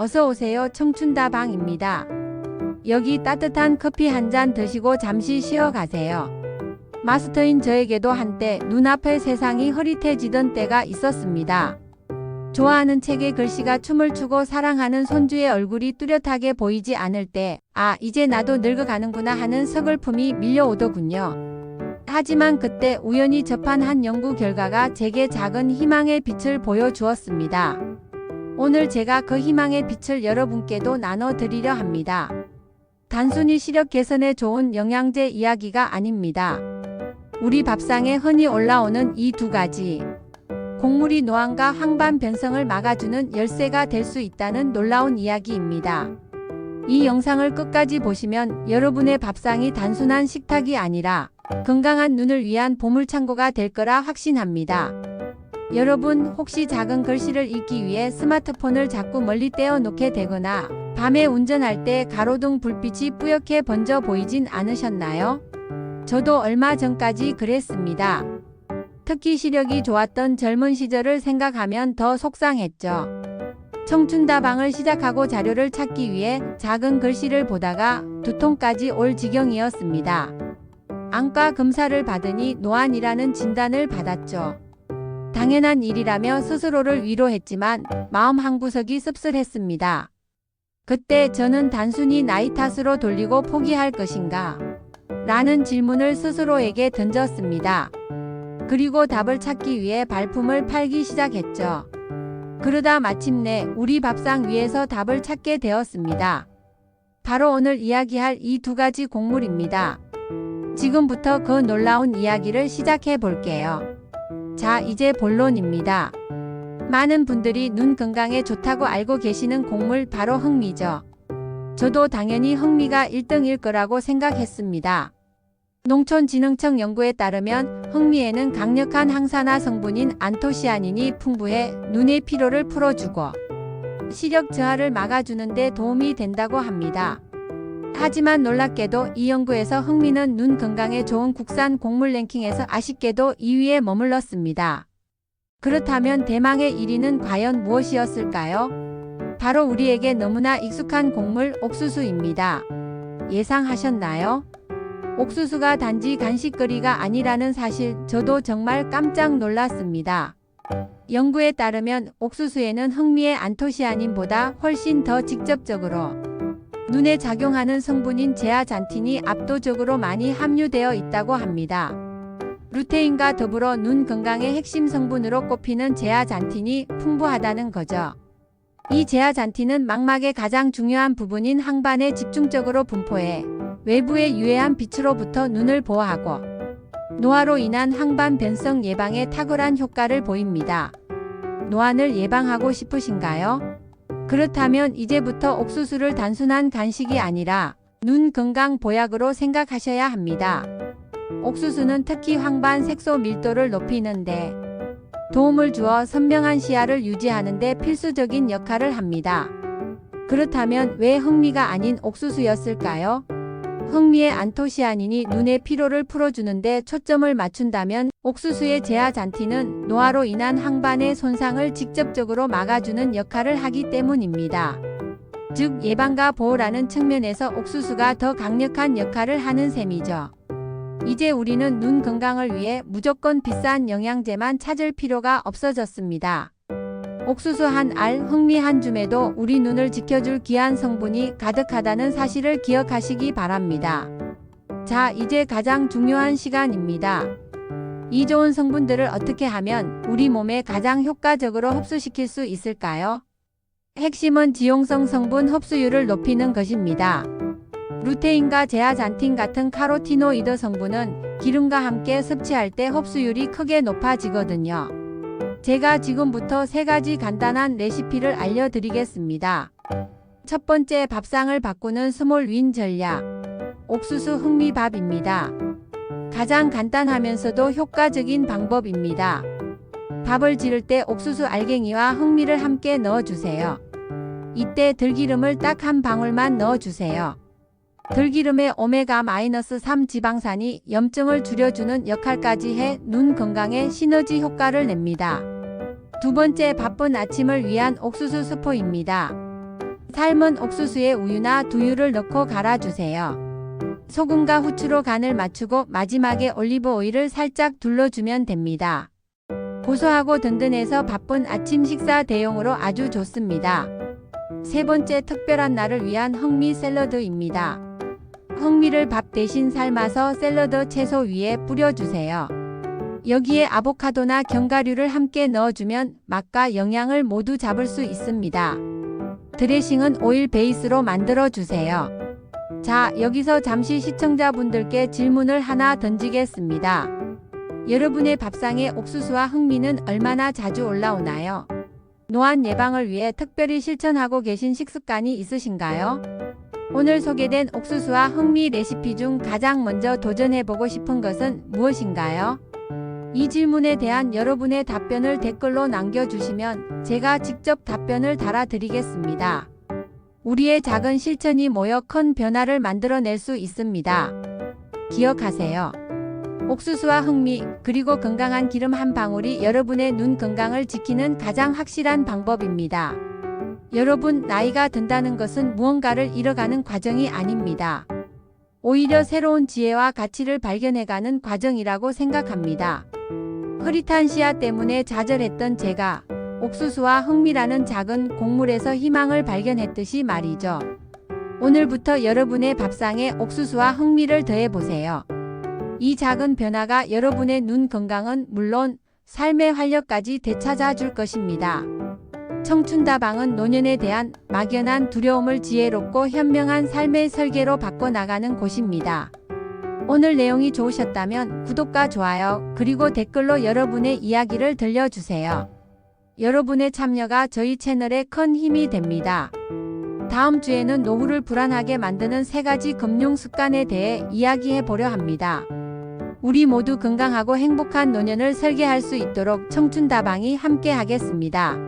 어서 오세요. 청춘다방입니다. 여기 따뜻한 커피 한 잔 드시고 잠시 쉬어 가세요. 마스터인 저에게도 한때 눈앞의 세상이 흐릿해지던 때가 있었습니다. 좋아하는 책의 글씨가 춤을 추고 사랑하는 손주의 얼굴이 뚜렷하게 보이지 않을 때, 아, 이제 나도 늙어가는구나 하는 서글픔이 밀려오더군요. 하지만 그때 우연히 접한 한 연구 결과가 제게 작은 희망의 빛을 보여주었습니다. 오늘 제가 그 희망의 빛을 여러분께도 나눠드리려 합니다. 단순히 시력 개선에 좋은 영양제 이야기가 아닙니다. 우리 밥상에 흔히 올라오는 이 두 가지. 곡물이 노안과 황반 변성을 막아주는 열쇠가 될 수 있다는 놀라운 이야기입니다. 이 영상을 끝까지 보시면 여러분의 밥상이 단순한 식탁이 아니라 건강한 눈을 위한 보물창고가 될 거라 확신합니다. 여러분 혹시 작은 글씨를 읽기 위해 스마트폰을 자꾸 멀리 떼어 놓게 되거나 밤에 운전할 때 가로등 불빛이 뿌옇게 번져 보이진 않으셨나요? 저도 얼마 전까지 그랬습니다. 특히 시력이 좋았던 젊은 시절을 생각하면 더 속상했죠. 청춘다방을 시작하고 자료를 찾기 위해 작은 글씨를 보다가 두통까지 올 지경이었습니다. 안과 검사를 받으니 노안이라는 진단을 받았죠. 당연한 일이라며 스스로를 위로했지만 마음 한구석이 씁쓸했습니다. 그때 저는 단순히 나이 탓으로 돌리고 포기할 것인가? 라는 질문을 스스로에게 던졌습니다. 그리고 답을 찾기 위해 발품을 팔기 시작했죠. 그러다 마침내 우리 밥상 위에서 답을 찾게 되었습니다. 바로 오늘 이야기할 이 두 가지 곡물입니다. 지금부터 그 놀라운 이야기를 시작해 볼게요. 자, 이제 본론입니다. 많은 분들이 눈 건강에 좋다고 알고 계시는 곡물 바로 흑미죠. 저도 당연히 흑미가 1등일 거라고 생각했습니다. 농촌진흥청 연구에 따르면 흑미에는 강력한 항산화 성분인 안토시아닌이 풍부해 눈의 피로를 풀어주고 시력 저하를 막아주는 데 도움이 된다고 합니다. 하지만 놀랍게도 이 연구에서 흑미는 눈 건강에 좋은 국산 곡물 랭킹에서 아쉽게도 2위에 머물렀습니다. 그렇다면 대망의 1위는 과연 무엇이었을까요? 바로 우리에게 너무나 익숙한 곡물 옥수수입니다. 예상하셨나요? 옥수수가 단지 간식거리가 아니라는 사실 저도 정말 깜짝 놀랐습니다. 연구에 따르면 옥수수에는 흑미의 안토시아닌보다 훨씬 더 직접적으로 눈에 작용하는 성분인 제아잔틴이 압도적으로 많이 함유되어 있다고 합니다. 루테인과 더불어 눈 건강의 핵심 성분으로 꼽히는 제아잔틴이 풍부하다는 거죠. 이 제아잔틴은 망막의 가장 중요한 부분인 항반에 집중적으로 분포해 외부의 유해한 빛으로부터 눈을 보호하고 노화로 인한 항반 변성 예방에 탁월한 효과를 보입니다. 노안을 예방하고 싶으신가요? 그렇다면 이제부터 옥수수를 단순한 간식이 아니라 눈 건강 보약으로 생각하셔야 합니다. 옥수수는 특히 황반 색소 밀도를 높이는데 도움을 주어 선명한 시야를 유지하는데 필수적인 역할을 합니다. 그렇다면 왜 흑미가 아닌 옥수수였을까요? 흑미의 안토시아닌이 눈의 피로를 풀어주는데 초점을 맞춘다면 옥수수의 제아잔틴은 노화로 인한 항반의 손상을 직접적으로 막아주는 역할을 하기 때문입니다. 즉 예방과 보호라는 측면에서 옥수수가 더 강력한 역할을 하는 셈이죠. 이제 우리는 눈 건강을 위해 무조건 비싼 영양제만 찾을 필요가 없어졌습니다. 옥수수 한 알, 흑미 한 줌에도 우리 눈을 지켜줄 귀한 성분이 가득하다는 사실을 기억하시기 바랍니다. 자, 이제 가장 중요한 시간입니다. 이 좋은 성분들을 어떻게 하면 우리 몸에 가장 효과적으로 흡수시킬 수 있을까요? 핵심은 지용성 성분 흡수율을 높이는 것입니다. 루테인과 제아잔틴 같은 카로티노이드 성분은 기름과 함께 섭취할 때 흡수율이 크게 높아지거든요. 제가 지금부터 세 가지 간단한 레시피를 알려드리겠습니다. 첫 번째 밥상을 바꾸는 스몰 윈 전략. 옥수수 흑미밥입니다. 가장 간단하면서도 효과적인 방법입니다. 밥을 지을 때 옥수수 알갱이와 흑미를 함께 넣어주세요. 이때 들기름을 딱 한 방울만 넣어주세요. 들기름의 오메가-3 지방산이 염증을 줄여주는 역할까지 해 눈 건강에 시너지 효과를 냅니다. 두 번째 바쁜 아침을 위한 옥수수 스포입니다. 삶은 옥수수에 우유나 두유를 넣고 갈아주세요. 소금과 후추로 간을 맞추고 마지막에 올리브 오일을 살짝 둘러주면 됩니다. 고소하고 든든해서 바쁜 아침 식사 대용으로 아주 좋습니다. 세 번째 특별한 날을 위한 흑미 샐러드입니다. 흑미를 밥 대신 삶아서 샐러드 채소 위에 뿌려주세요. 여기에 아보카도나 견과류를 함께 넣어주면 맛과 영양을 모두 잡을 수 있습니다. 드레싱은 오일 베이스로 만들어 주세요. 자, 여기서 잠시 시청자분들께 질문을 하나 던지겠습니다. 여러분의 밥상에 옥수수와 흑미는 얼마나 자주 올라오나요? 노안 예방을 위해 특별히 실천하고 계신 식습관이 있으신가요? 오늘 소개된 옥수수와 흑미 레시피 중 가장 먼저 도전해보고 싶은 것은 무엇인가요? 이 질문에 대한 여러분의 답변을 댓글로 남겨주시면 제가 직접 답변을 달아드리겠습니다. 우리의 작은 실천이 모여 큰 변화를 만들어낼 수 있습니다. 기억하세요. 옥수수와 흑미, 그리고 건강한 기름 한 방울이 여러분의 눈 건강을 지키는 가장 확실한 방법입니다. 여러분, 나이가 든다는 것은 무언가를 잃어가는 과정이 아닙니다. 오히려 새로운 지혜와 가치를 발견해가는 과정이라고 생각합니다. 흐릿한 시야 때문에 좌절했던 제가 옥수수와 흑미라는 작은 곡물에서 희망을 발견했듯이 말이죠. 오늘부터 여러분의 밥상에 옥수수와 흑미를 더해보세요. 이 작은 변화가 여러분의 눈 건강은 물론 삶의 활력까지 되찾아 줄 것입니다. 청춘다방은 노년에 대한 막연한 두려움을 지혜롭고 현명한 삶의 설계로 바꿔나가는 곳입니다. 오늘 내용이 좋으셨다면 구독과 좋아요, 그리고 댓글로 여러분의 이야기를 들려주세요. 여러분의 참여가 저희 채널에 큰 힘이 됩니다. 다음 주에는 노후를 불안하게 만드는 세 가지 금융 습관에 대해 이야기해 보려 합니다. 우리 모두 건강하고 행복한 노년을 설계할 수 있도록 청춘다방이 함께 하겠습니다.